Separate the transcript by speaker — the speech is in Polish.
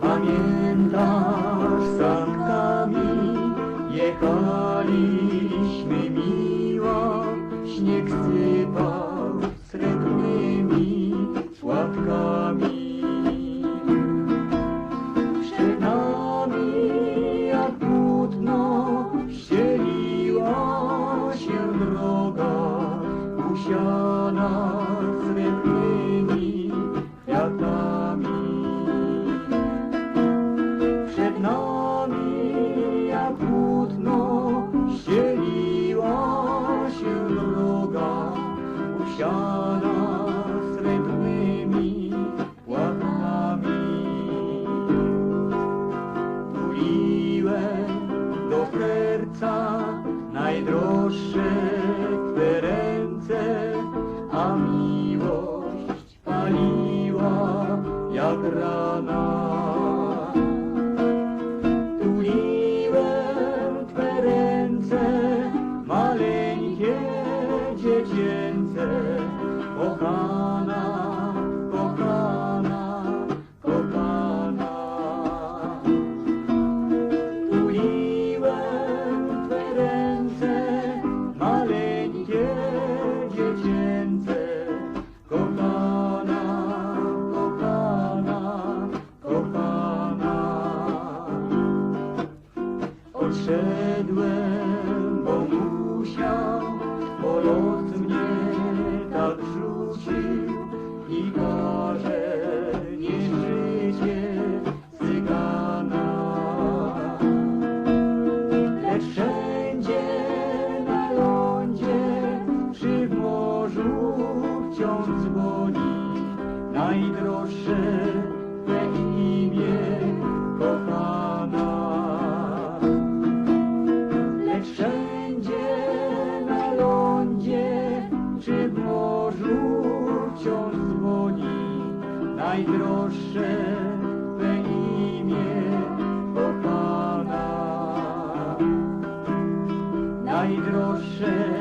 Speaker 1: Pamiętasz sankami jechaliśmy miło, śnieg sypał usiana srebrnymi płatami. Tuliłem do serca najdroższe Twe ręce, a miłość paliła jak rana. Dziecięce, kochana, kochana, kochana. Tuliłem Twe ręce, maleńkie dziecięce, kochana, kochana, kochana. Odszedłem, bo musiał, bo los Wciąż dzwoni, najdroższe we imię kochana. Lecz wszędzie na lądzie czy w morzu ksiądz dzwoni, najdroższe we imię kochana. Najdroższe